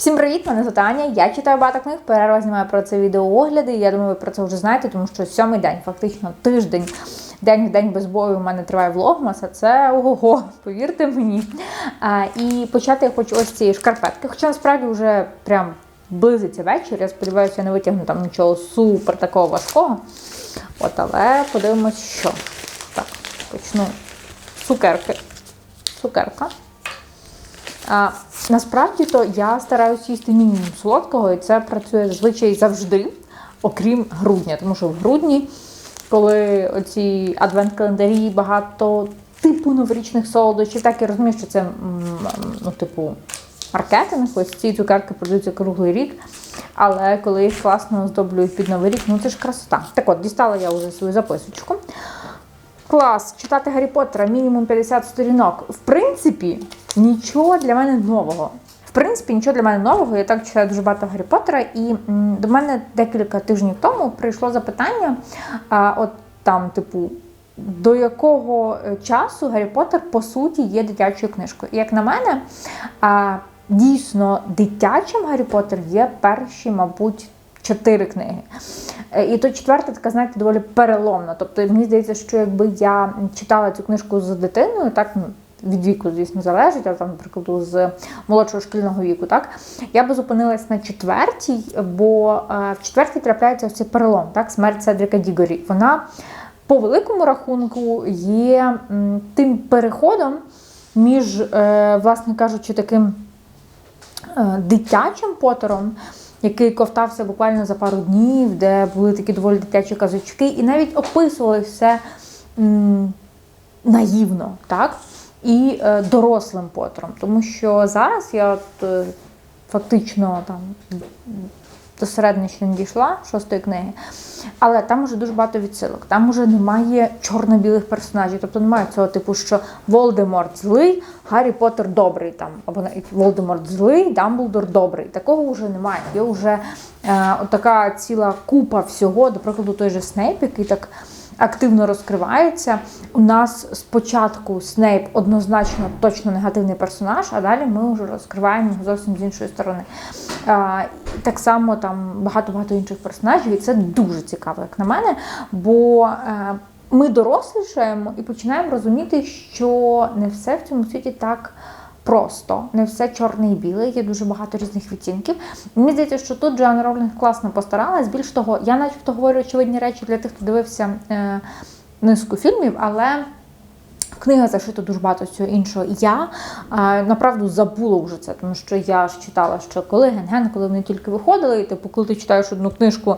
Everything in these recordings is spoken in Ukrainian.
Всім привіт, мене звати Аня. Я читаю багато книг, перерва знімаю про це відеоогляди. Я думаю, ви про це вже знаєте, тому що сьомий день, фактично тиждень, день в день без бою у мене триває влогмас, а це ого, повірте мені. А, і почати я хочу ось цієї шкарпетки. Хоча насправді вже прям близиться вечір. Я сподіваюся, я не витягну там нічого супер такого важкого. От, але подивимось, що. Так, почну цукерки. Цукерка. А, насправді то я стараюся їсти мінімум солодкого, і це працює зазвичай завжди, окрім грудня. Тому що в грудні, коли оці адвент-календарі, багато типу новорічних солодощів, так я розумію, що це ну, типу маркетинг, ось ці цукерки продаються круглий рік. Але коли їх класно оздоблюють під новий рік, ну це ж красота. Так от, дістала я вже свою записочку. Клас, читати Гаррі Поттера мінімум 50 сторінок. В принципі, нічого для мене нового. В принципі, нічого для мене нового. Я так читаю дуже багато Гаррі Поттера, і до мене декілька тижнів тому прийшло запитання: а, от там, типу, до якого е, часу Гаррі Поттер по суті є дитячою книжкою. І як на мене, а, дійсно дитячим Гаррі Поттер є перші, мабуть, чотири книги. Е, І то четверта така, знаєте, доволі переломна. Тобто, мені здається, що якби я читала цю книжку з дитиною, так ну, від віку, звісно, залежить, але там, наприклад, з молодшого шкільного віку, так я би зупинилась на четвертій, бо е, в четвертій трапляється ось цей перелом, так, смерть Седрика Дігорі. Вона по великому рахунку є тим переходом між, е, власне кажучи, таким е, дитячим потером, який ковтався буквально за пару днів, де були такі доволі дитячі казочки, і навіть описували все м, наївно, так? І е, дорослим потером. Тому що зараз я от, е, фактично там до середини ще не дійшла шостої книги, але там вже дуже багато відсилок. Там вже немає чорно-білих персонажів. Тобто немає цього типу, що Волдеморт злий, Гаррі Поттер добрий там, або навіть Волдеморт злий, Дамблдор добрий. Такого вже немає. Є вже е, така ціла купа всього, до прикладу, той же Снейп, який так. Активно розкривається. У нас спочатку Снейп однозначно точно негативний персонаж, а далі ми вже розкриваємо його зовсім з іншої сторони. А, так само там багато-багато інших персонажів, і це дуже цікаво, як на мене. Бо е, ми дорослішаємо і починаємо розуміти, що не все в цьому світі так. Просто не все чорне і біле, є дуже багато різних відтінків. Мені здається, що тут Джоан Ролінг класно постаралась. Більш того, я начебто говорю очевидні речі для тих, хто дивився е, низку фільмів, але в книгах зашито дуже багато всього іншого. Я направду забула вже це, тому що я ж читала, що коли ген-ген, коли вони тільки виходили, і типу, коли ти читаєш одну книжку,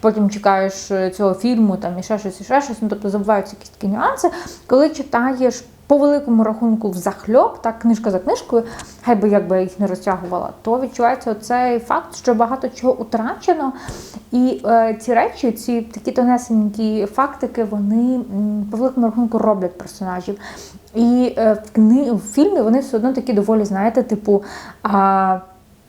потім чекаєш е, цього фільму, там і ще щось, і ще щось, ну тобто забуваються якісь такі нюанси. Коли читаєш по великому рахунку взахльоп, так, книжка за книжкою, хай би якби я їх не розтягувала, то відчувається цей факт, що багато чого утрачено. І е, ці речі, ці такі тонесенькі фактики, вони по великому рахунку роблять персонажів. І е, в, кни... в фільмі вони все одно такі доволі, знаєте, типу, а,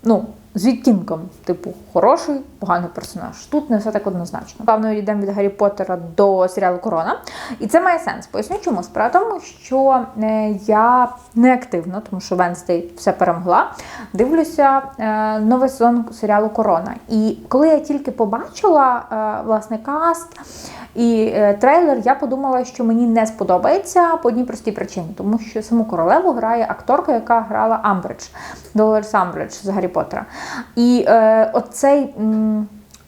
ну, з відтінком, типу, хороший, поганий персонаж. Тут не все так однозначно. Певно, йдемо від Гаррі Поттера до серіалу Корона. І це має сенс. Поясню чому. Справа тому, що е, я не активно, тому що Венстей все перемогла. Дивлюся е, новий сезон серіалу Корона. І коли я тільки побачила е, власне каст і трейлер, я подумала, що мені не сподобається по одній простій причині, тому що саму королеву грає акторка, яка грала Амбридж, Долорес Амбридж з Гаррі Поттера. І е, оцей м,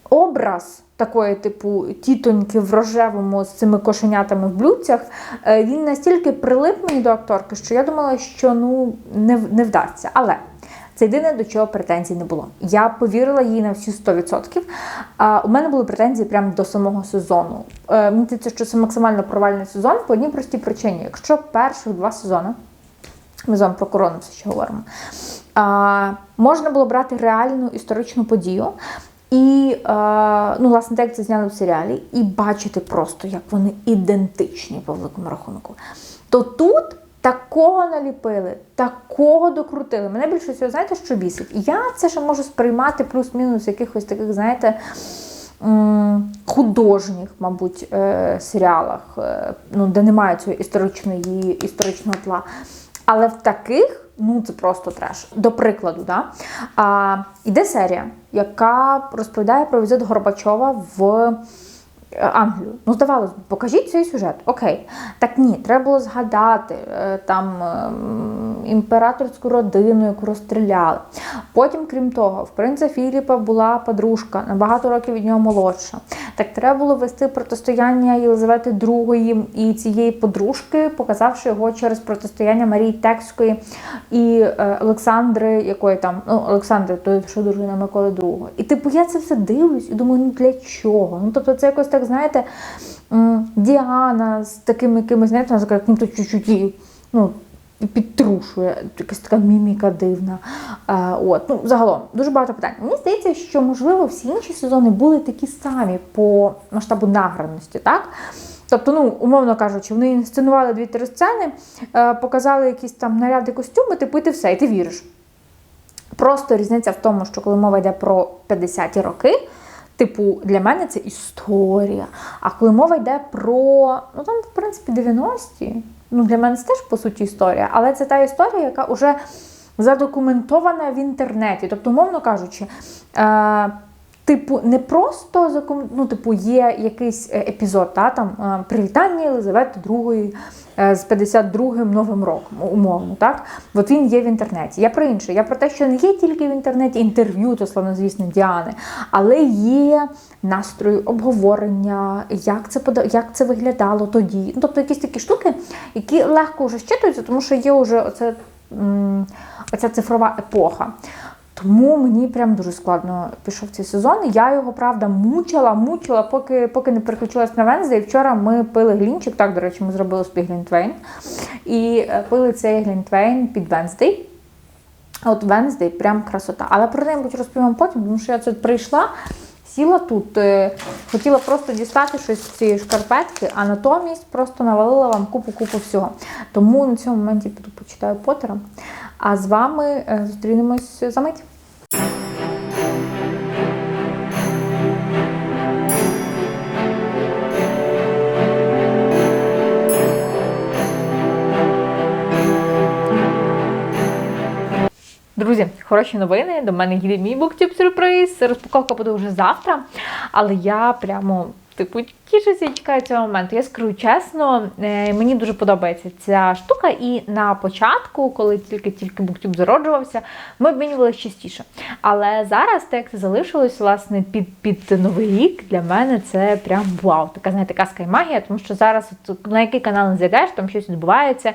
образ. Такої, типу, тітоньки в рожевому з цими кошенятами в блюдцях, е, він настільки прилип мені до акторки, що я думала, що ну не, не вдасться. Але це єдине, до чого претензій не було. Я повірила їй на всі 100%. А у мене були претензії прямо до самого сезону. Е, Мені здається, що це максимально провальний сезон по одній простій причині. Якщо перших два сезони, ми з вами про корону все ще говоримо, можна було брати реальну історичну подію. І, е, ну, власне, так як це зняли в серіалі, і бачити просто, як вони ідентичні по великому рахунку. То тут такого наліпили, такого докрутили. Мене більше всього, знаєте, що бісить? Я це ще можу сприймати плюс-мінус якихось таких, знаєте, художніх, мабуть, е, серіалах, е, ну, де немає цього історичної, історичного тла. Але в таких ну це просто треш. До прикладу, да? а, іде серія, яка розповідає про візит Горбачова в. Е, Англію. Ну, здавалось б, покажіть цей сюжет. Окей. Так ні, треба було згадати е, там ем, імператорську родину, яку розстріляли. Потім, крім того, в принца Філіпа була подружка, на багато років від нього молодша. Так треба було вести протистояння Єлизавети II і цієї подружки, показавши його через протистояння Марії Текської і е, Олександри, якої там, ну, Олександри, той, що дружина Миколи II. І типу я це все дивлюсь і думаю, ну для чого? Ну тобто це якось так, знаєте, Діана з такими якимись, знаєте, вона як ніхто чуть-чуть її, ну, підтрушує, якась така міміка дивна. Е, от, ну, загалом, дуже багато питань. Мені здається, що, можливо, всі інші сезони були такі самі по масштабу награності, так? Тобто, ну, умовно кажучи, вони інсценували дві-три сцени, е, показали якісь там наряди, костюми, типу, і ти все, і ти віриш. Просто різниця в тому, що коли мова йде про 50-ті роки, типу, для мене це історія. А коли мова йде про, ну там, в принципі, 90-ті, ну для мене це теж по суті історія, але це та історія, яка вже задокументована в інтернеті. Тобто, умовно кажучи, е, Типу, не просто заком... ну, типу, є якийсь е, епізод, та, там, е, привітання Єлизавети II е, з 52-м Новим роком, умовно, так? От він є в інтернеті. Я про інше. Я про те, що не є тільки в інтернеті інтерв'ю, то славнозвісно, Діани, але є настрої, обговорення, як це як це виглядало тоді. Ну, Тобто якісь такі штуки, які легко вже щитуються, тому що є вже оце, оця цифрова епоха. Тому мені прям дуже складно пішов цей сезон. Я його, правда, мучила, мучила, поки поки не переключилась на Венздей. Вчора ми пили глінчик. Так, до речі, ми зробили собі глінтвейн. І е, пили цей глінтвейн під Венздей. От Венздей прям красота. Але про неї розповім потім, тому що я це прийшла, сіла тут, е, хотіла просто дістати щось з цієї шкарпетки, а натомість просто навалила вам купу-купу всього. Тому на цьому моменті піду почитаю Поттера. А з вами е, зустрінемось за мить. Друзі, хороші новини. До мене їде мій буктюб сюрприз. Розпаковка буде вже завтра, але я прямо Типу, тішуся і чекаю цього моменту. Я скажу чесно, е, мені дуже подобається ця штука. І на початку, коли тільки-тільки буктюб зароджувався, ми обмінювалися частіше. Але зараз, так як це залишилось, власне, під під новий рік для мене це прям вау. Така знаєте, казка і магія, тому що зараз на який канал не зайдеш, там щось відбувається.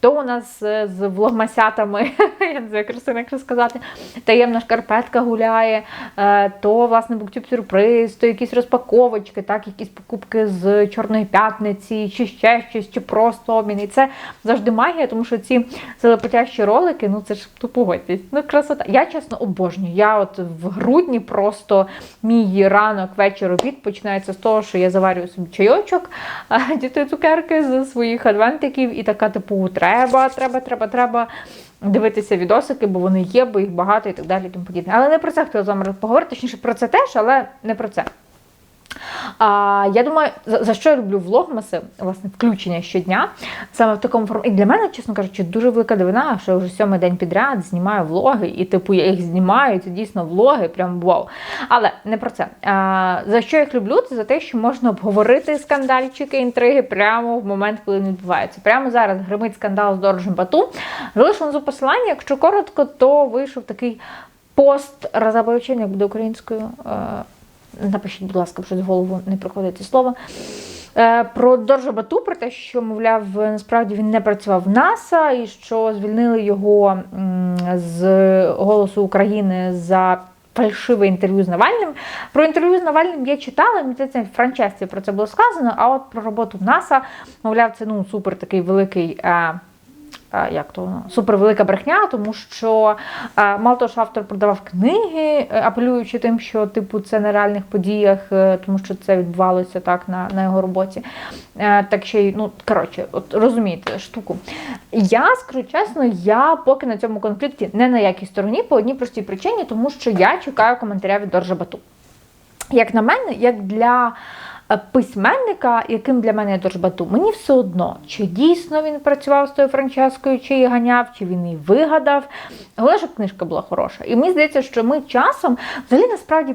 То у нас е, з влогмасятами, я не знаю, Христина, як сказати, таємна шкарпетка гуляє, е, то, власне, буктюб сюрприз, то якісь розпаковочки. так, якісь покупки з Чорної п'ятниці, чи ще щось, чи просто обмін. І це завжди магія, тому що ці залепотящі ролики, ну це ж то погодьтесь, ну красота. Я чесно обожнюю. Я от в грудні просто мій ранок, вечір, обід починається з того, що я заварюю собі чайочок, діти цукерки з своїх адвентиків, і така, типу, треба, треба, треба, треба. Дивитися відосики, бо вони є, бо їх багато і так далі. І тому подібне. Але не про це хотіла з вами поговорити, точніше про це теж, але не про це. А, Я думаю, за, за що я люблю влогмаси, власне, включення щодня, саме в такому форматі. І для мене, чесно кажучи, дуже велика дивина, що я вже сьомий день підряд знімаю влоги, і типу я їх знімаю, це дійсно влоги, прям вау. Але не про це. А, За що я їх люблю? Це за те, що можна обговорити скандальчики, інтриги прямо в момент, коли вони відбуваються. Прямо зараз гримить скандал з Дорожем Бату. Залишу внизу посилання, якщо коротко, то вийшов такий пост розоблачення, як буде українською. Напишіть, будь ласка, щось в голову не приходить слово. Е, про Доржа Бату, про те, що, мовляв, насправді він не працював в НАСА і що звільнили його з Голосу України за фальшиве інтерв'ю з Навальним. Про інтерв'ю з Навальним я читала, здається, в Франчесті про це було сказано, а от про роботу в НАСА, мовляв, це ну, супер такий великий. Е, як то супервелика брехня, тому що мало того, що автор продавав книги, е, апелюючи тим, що типу це на реальних подіях, е, тому що це відбувалося так на на його роботі. Е, так ще й, ну коротше, от розумієте штуку. Я скажу чесно, я поки на цьому конфлікті не на якій стороні, по одній простій причині, тому що я чекаю коментаря від Доржа Бату. Як на мене, як для е, письменника, яким для мене є Доржбату, мені все одно, чи дійсно він працював з тою Франческою, чи її ганяв, чи він її вигадав. Головне, щоб книжка була хороша. І мені здається, що ми часом взагалі насправді.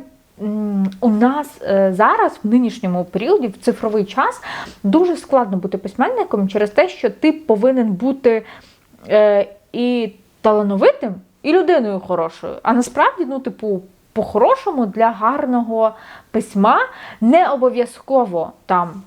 У нас е, зараз, в нинішньому періоді, в цифровий час, дуже складно бути письменником через те, що ти повинен бути е, і талановитим, і людиною хорошою. А насправді, ну, типу, по-хорошому для гарного письма не обов'язково там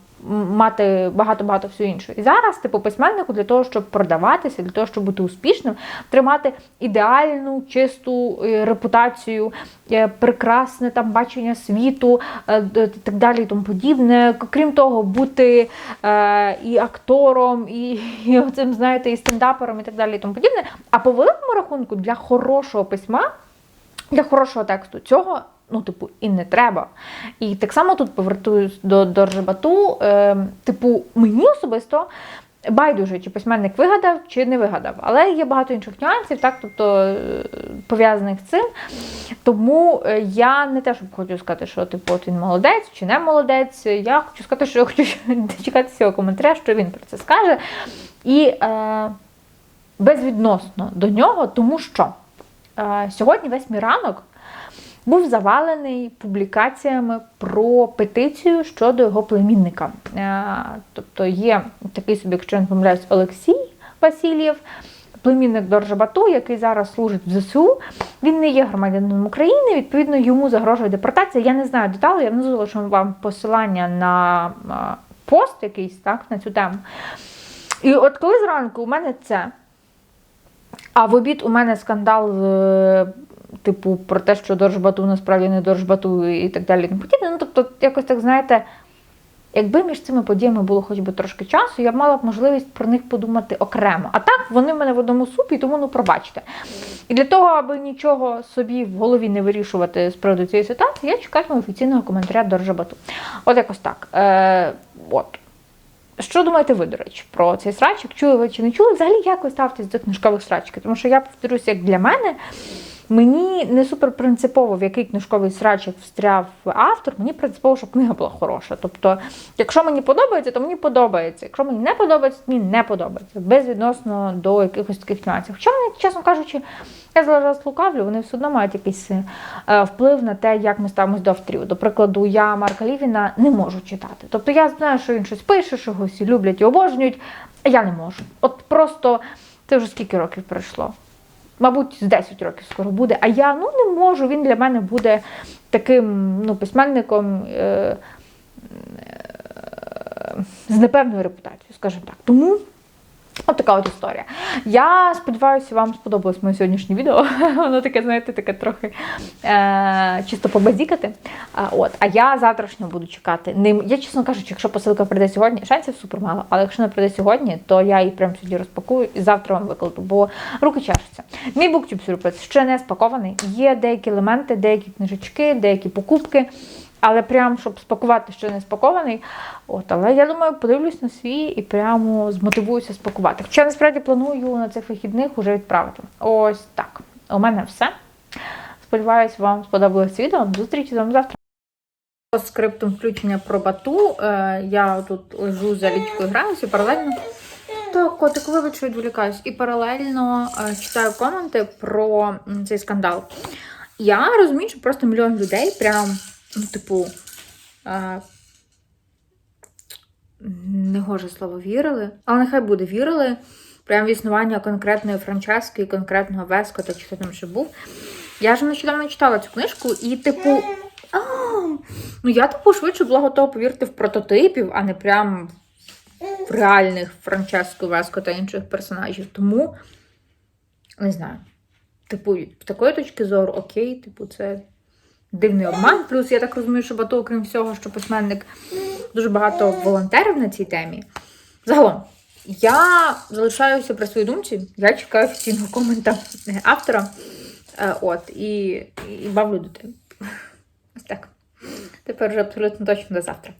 мати багато-багато всього іншого. І зараз, типу, письменнику для того, щоб продаватися, для того, щоб бути успішним, тримати ідеальну, чисту е, репутацію, е, прекрасне там бачення світу, е, так далі і тому подібне. Крім того, бути е, і актором, і, і оцим, знаєте, і стендапером, і так далі і тому подібне. А по великому рахунку, для хорошого письма для хорошого тексту цього, ну, типу, і не треба. І так само тут повертуюсь до, до Ржебату. Е, типу, мені особисто байдуже, чи письменник вигадав, чи не вигадав. Але є багато інших нюансів, так, тобто, е, пов'язаних з цим. Тому е, я не те, щоб хочу сказати, що типу, от він молодець чи не молодець. Я хочу сказати, що я хочу дочекатися його коментаря, що він про це скаже. І е, безвідносно до нього, тому що сьогодні весь мій ранок був завалений публікаціями про петицію щодо його племінника. Тобто є такий собі, якщо я не помиляюсь, Олексій Васильєв, племінник Доржабату, який зараз служить в ЗСУ. Він не є громадянином України, відповідно, йому загрожує депортація. Я не знаю деталей, я внизу лишу вам посилання на пост якийсь так, на цю тему. І от коли зранку у мене це. А в обід у мене скандал, е, типу, про те, що Доржбату насправді не Доржбату і так далі. Ну, тобто, якось так, знаєте, якби між цими подіями було хоч би трошки часу, я б мала б можливість про них подумати окремо. А так, вони в мене в одному супі, тому ну пробачте. І для того, аби нічого собі в голові не вирішувати з приводу цієї ситуації, я чекатиму офіційного коментаря Доржбату. От якось так. Е, от. Що думаєте ви, до речі, про цей срачик? Чули ви чи не чули? Взагалі, як ви ставитесь до книжкових срачків? Тому що я повторюся, як для мене, мені не супер принципово, в який книжковий срачик встряв автор, мені принципово, щоб книга була хороша. Тобто, якщо мені подобається, то мені подобається. Якщо мені не подобається, то мені не подобається. Безвідносно до якихось таких нюансів. Хоча вони, чесно кажучи, я зараз лукавлю, вони все одно мають якийсь е, вплив на те, як ми ставимося до авторів. До прикладу, я Марка Лівіна не можу читати. Тобто я знаю, що він щось пише, що його всі люблять і обожнюють, а я не можу. От просто це вже скільки років пройшло. Мабуть, з 10 років скоро буде. А я ну не можу. Він для мене буде таким ну, письменником е, е, з непевною репутацією, скажімо так. Тому От така от історія. Я сподіваюся, вам сподобалось моє сьогоднішнє відео. Воно таке, знаєте, таке трохи е- чисто побазікати. А, от. а я завтрашнього буду чекати. Ним. Я, чесно кажучи, якщо посилка прийде сьогодні, шансів супер мало, але якщо не прийде сьогодні, то я її прямо сьогодні розпакую і завтра вам викладу, бо руки чешуться. Мій буктюб сюрприз ще не спакований. Є деякі елементи, деякі книжечки, деякі покупки. Але прям, щоб спакувати, що не спакований. От, але я думаю, подивлюсь на свій і прямо змотивуюся спакувати. Хоча насправді планую на цих вихідних вже відправити. Ось так. У мене все. Сподіваюсь, вам сподобалось відео. Зустрічі з вами завтра. По скриптом включення про бату. Е, я тут лежу за лічкою граюся паралельно. Так, котик, вибач, відволікаюсь. І паралельно е, читаю коменти про цей скандал. Я розумію, що просто мільйон людей прям, ну, типу, е, негоже слово вірили, але нехай буде вірили. Прям в існування конкретної Франчески і конкретного Вескота, чи хто там ще був. Я ж нещодавно читала цю книжку, і, типу, а, ну я типу швидше була готова повірити в прототипів, а не прям в реальних Франческо, Веско та інших персонажів. Тому не знаю. Типу, з такої точки зору, окей, типу, це дивний обман. Плюс я так розумію, що Бато, окрім всього, що письменник дуже багато волонтерів на цій темі. Загалом, я залишаюся при своїй думці. Я чекаю офіційного комента автора. Е, От, і, і бавлю дитину. Ось так. Тепер вже абсолютно точно до завтра.